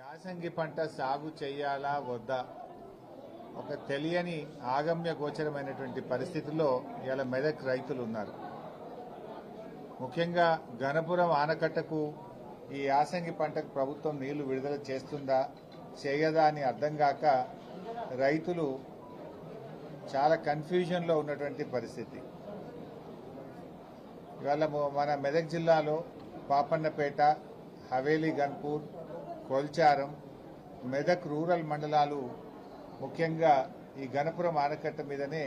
యాసంగి పంట సాగు చేయాలా వద్దా? ఒక తెలియని ఆగమ్య గోచరమైనటువంటి పరిస్థితుల్లో ఇలా మెదక్ రైతులు ఉన్నారు ముఖ్యంగా గణపురం ఆనకట్టకు ఈ యాసంగి పంటకు ప్రభుత్వం నీళ్ళు విడుదల చేస్తుందా చేయదా అని అర్థం కాక రైతులు చాలా కన్ఫ్యూజన్లో ఉన్నటువంటి పరిస్థితి. ఇవాళ మన మెదక్ జిల్లాలో పాపన్నపేట హవేలీ గన్పూర్ కోల్చారం మెదక్ రూరల్ మండలాలు ముఖ్యంగా ఈ గణపురం ఆనకట్ట మీదనే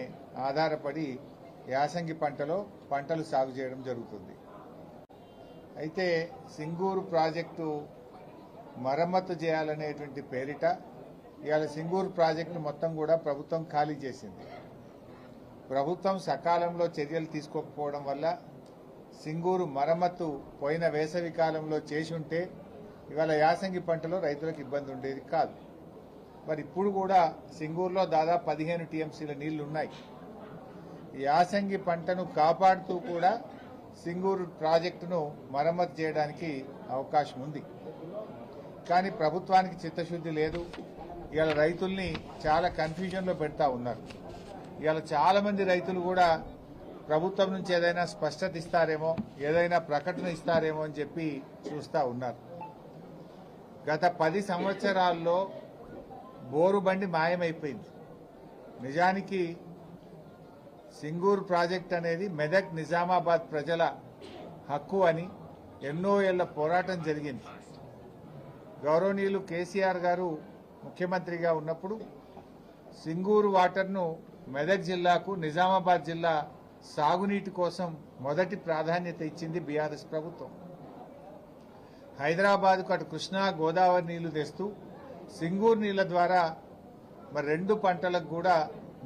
ఆధారపడి యాసంగి పంటలో పంటలు సాగు చేయడం జరుగుతుంది. అయితే సింగూరు ప్రాజెక్టు మరమ్మతు చేయాలనేటువంటి పేరిట ఇవాళ సింగూరు ప్రాజెక్టు మొత్తం కూడా ప్రభుత్వం ఖాళీ చేసింది. ప్రభుత్వం సకాలంలో చర్యలు తీసుకోకపోవడం వల్ల సింగూరు మరమ్మతు పోయిన వేసవి కాలంలో చేసి ఉంటే ఇవాళ యాసంగి పంటలో రైతులకు ఇబ్బంది ఉండేది కాదు. మరి ఇప్పుడు కూడా సింగూరులో దాదాపు పదిహేను టీఎంసీల నీళ్ళు ఉన్నాయి యాసంగి పంటను కాపాడుతూ కూడా సింగూరు ప్రాజెక్టును మరమ్మతు చేయడానికి అవకాశం ఉంది. కానీ ప్రభుత్వానికి చిత్తశుద్ధి లేదు. ఇవాళ రైతుల్ని చాలా కన్ఫ్యూజన్లో పెడతా ఉన్నారు. ఇవాళ చాలా మంది రైతులు కూడా ప్రభుత్వం నుంచి ఏదైనా స్పష్టత ఇస్తారేమో ఏదైనా ప్రకటన ఇస్తారేమో అని చెప్పి చూస్తా ఉన్నారు. గత పది సంవత్సరాల్లో బోరు బండి మాయమైపోయింది. నిజానికి సింగూర్ ప్రాజెక్ట్ అనేది మెదక్ నిజామాబాద్ ప్రజల హక్కు అని ఎన్నో ఏళ్ళ పోరాటం జరిగింది. గౌరవనీయులు కేసీఆర్ గారు ముఖ్యమంత్రిగా ఉన్నప్పుడు సింగూరు వాటర్ను మెదక్ జిల్లాకు నిజామాబాద్ జిల్లా సాగునీటి కోసం మొదటి ప్రాధాన్యత ఇచ్చింది బీఆర్ఎస్ ప్రభుత్వం. హైదరాబాద్కు అటు కృష్ణా గోదావరి నీళ్ళు తెస్తూ సింగూరు నీళ్ళ ద్వారా మరి రెండు పంటలకు కూడా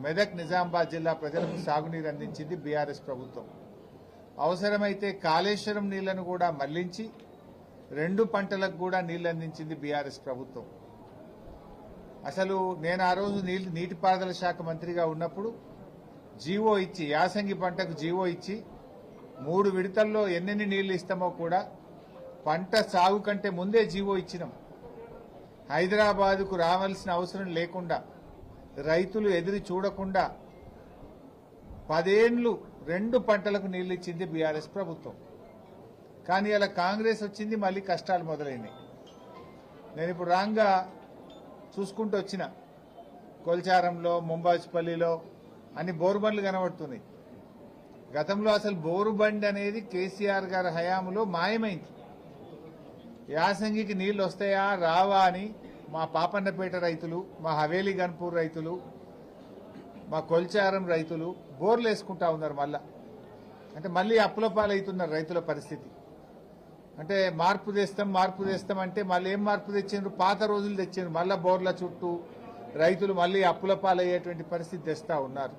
మెదక్ నిజామాబాద్ జిల్లా ప్రజలకు సాగునీరు అందించింది బీఆర్ఎస్ ప్రభుత్వం. అవసరమైతే కాళేశ్వరం నీళ్ళను కూడా మళ్ళించి రెండు పంటలకు కూడా నీళ్ళు అందించింది బీఆర్ఎస్ ప్రభుత్వం. అసలు నేను ఆ రోజు నీళ్ళు నీటిపారుదల శాఖ మంత్రిగా ఉన్నప్పుడు జీవో ఇచ్చి యాసంగి పంటకు జీవో ఇచ్చి మూడు విడతల్లో ఎన్నెన్ని నీళ్ళు ఇస్తామో కూడా పంట సాగు కంటే ముందే జీవో ఇచ్చినాం. హైదరాబాదుకు రావాల్సిన అవసరం లేకుండా రైతులు ఎదురు చూడకుండా పదేండ్లు రెండు పంటలకు నీళ్ళు ఇచ్చింది బీఆర్ఎస్ ప్రభుత్వం. కానీ అలా కాంగ్రెస్ వచ్చింది మళ్ళీ కష్టాలు మొదలైనాయి. నేను ఇప్పుడు రాంగా చూసుకుంటూ వచ్చిన కొల్చారంలో ముంబాజ్పల్లిలో అన్ని బోరుబండ్లు కనబడుతున్నాయి. గతంలో అసలు బోరుబండి అనేది కేసీఆర్ గారి హయాంలో మాయమైంది. యాసంగికి నీళ్ళు వస్తాయా? రావా అని మా పాపన్నపేట రైతులు మా హవేలీ గన్పూర్ రైతులు మా కొల్చారం రైతులు బోర్లు వేసుకుంటా ఉన్నారు మళ్ళా. అంటే మళ్ళీ అప్పుల పాలవుతున్నారు రైతుల పరిస్థితి. అంటే మార్పు తెస్తాం మార్పు తెస్తాం అంటే మళ్ళీ ఏం మార్పు తెచ్చిండ్రు? పాత రోజులు తెచ్చిండ్రు. మళ్ళా బోర్ల చుట్టూ రైతులు మళ్ళీ అప్పుల పాలయ్యేటువంటి పరిస్థితి తెస్తా ఉన్నారు.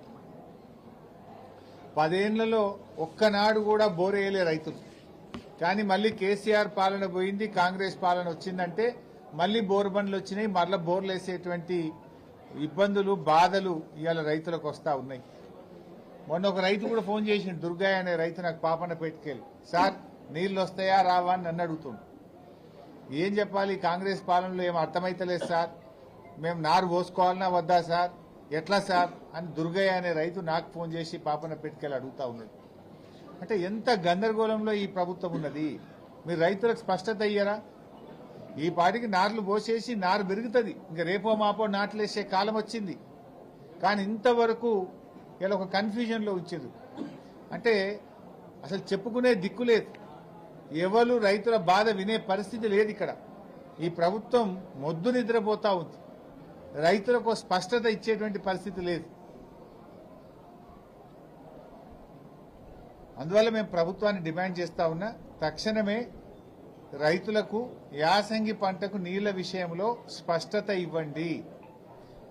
పదేళ్ళలో ఒక్కనాడు కూడా బోరేయలే రైతులు. కానీ మళ్ళీ కేసీఆర్ పాలన పోయింది కాంగ్రెస్ పాలన వచ్చిందంటే మళ్ళీ బోర్ బండ్లు వచ్చినాయి మళ్ళీ బోర్లు వేసేటువంటి ఇబ్బందులు బాధలు ఇవాళ రైతులకు వస్తా ఉన్నాయి. మొన్న ఒక రైతు కూడా ఫోన్ చేసిండు దుర్గయ్య అనే రైతు నాకు పాపన పెట్టుకెళ్ళి సార్ నీళ్ళు వస్తాయా రావా? అని నన్ను అడుగుతుండు. ఏం చెప్పాలి? కాంగ్రెస్ పాలనలో ఏం అర్థమైతలేదు సార్. మేము నారు పోసుకోవాలన్నా వద్దా సార్? ఎట్లా సార్? అని దుర్గయ్య అనే రైతు నాకు ఫోన్ చేసి పాపన పెట్టుకెళ్ళి అడుగుతా ఉన్నాడు. అంటే ఎంత గందరగోళంలో ఈ ప్రభుత్వం ఉన్నది? మీరు రైతులకు స్పష్టత అయ్యారా ఈ పాటికి నార్లు పోసేసి నారు పెరుగుతుంది. ఇంకా రేపో మాపో నాట్లేసే కాలం వచ్చింది. కానీ ఇంతవరకు ఇలా ఒక కన్ఫ్యూజన్లో ఉంచారు అంటే అసలు చెప్పుకునే దిక్కు లేదు. ఎవరు రైతుల బాధ వినే పరిస్థితి లేదు ఇక్కడ. ఈ ప్రభుత్వం మొద్దు నిద్రపోతా ఉంది. రైతులకు స్పష్టత ఇచ్చేటువంటి పరిస్థితి లేదు. అందువల్ల మేము ప్రభుత్వాన్ని డిమాండ్ చేస్తా ఉన్నా తక్షణమే రైతులకు యాసంగి పంటకు నీళ్ళ విషయంలో స్పష్టత ఇవ్వండి.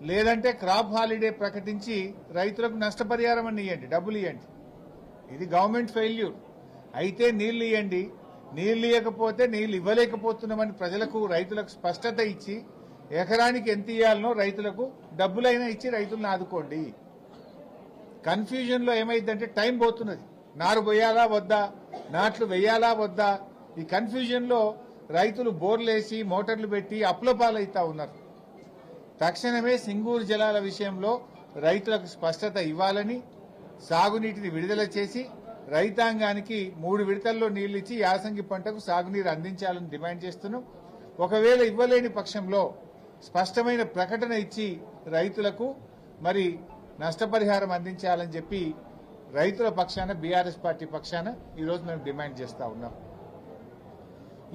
లేదంటే క్రాప్ హాలిడే ప్రకటించి రైతులకు నష్టపరిహారం అని ఇవ్వండి డబ్బులు ఇవ్వండి ఇది గవర్నమెంట్ ఫెయిల్యూర్. అయితే నీళ్ళు ఇవ్వండి నీళ్ళు ఇవ్వకపోతే నీళ్ళు ఇవ్వలేకపోతున్నామని ప్రజలకు రైతులకు స్పష్టత ఇచ్చి ఎకరానికి ఎంత ఇవ్వాలనో రైతులకు డబ్బులైనా ఇచ్చి రైతులను ఆదుకోండి. కన్ఫ్యూజన్లో ఏమైందంటే టైం పోతున్నది. నారు పోయాలా వద్దా? నాట్లు వేయాలా వద్దా? ఈ కన్ఫ్యూజన్లో రైతులు బోర్లేసి మోటార్లు పెట్టి అప్పుల ఉన్నారు. తక్షణమే సింగూరు జలాల విషయంలో రైతులకు స్పష్టత ఇవ్వాలని సాగునీటిని విడుదల చేసి రైతాంగానికి మూడు విడతల్లో నీళ్ళు ఇచ్చి యాసంగి పంటకు సాగునీరు అందించాలని డిమాండ్ చేస్తున్నాం. ఒకవేళ ఇవ్వలేని పక్షంలో స్పష్టమైన ప్రకటన ఇచ్చి రైతులకు మరి నష్టపరిహారం అందించాలని చెప్పి రైతుల పక్షాన బీఆర్ఎస్ పార్టీ పక్షాన ఈరోజు మేము డిమాండ్ చేస్తా ఉన్నాం.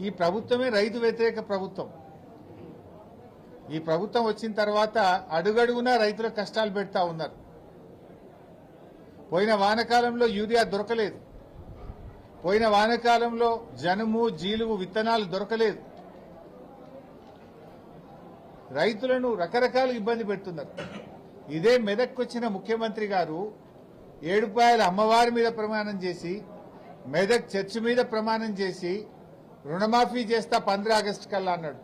ఈ ప్రభుత్వమే రైతు వ్యతిరేక ప్రభుత్వం. ఈ ప్రభుత్వం వచ్చిన తర్వాత అడుగడుగునా రైతుల కష్టాలు పెడతా ఉన్నారు. పోయిన వానకాలంలో యూరియా దొరకలేదు. పోయిన వానకాలంలో జనుము జీలుగు విత్తనాలు దొరకలేదు. రైతులను రకరకాల ఇబ్బంది పెడుతున్నారు. ఇదే మెదక్కొచ్చిన ముఖ్యమంత్రి గారు ఏడుపాయల అమ్మవారి మీద ప్రమాణం చేసి మెదక్ చర్చి మీద ప్రమాణం చేసి రుణమాఫీ చేస్తా పంద్రా ఆగస్టు కల్లా అన్నాడు.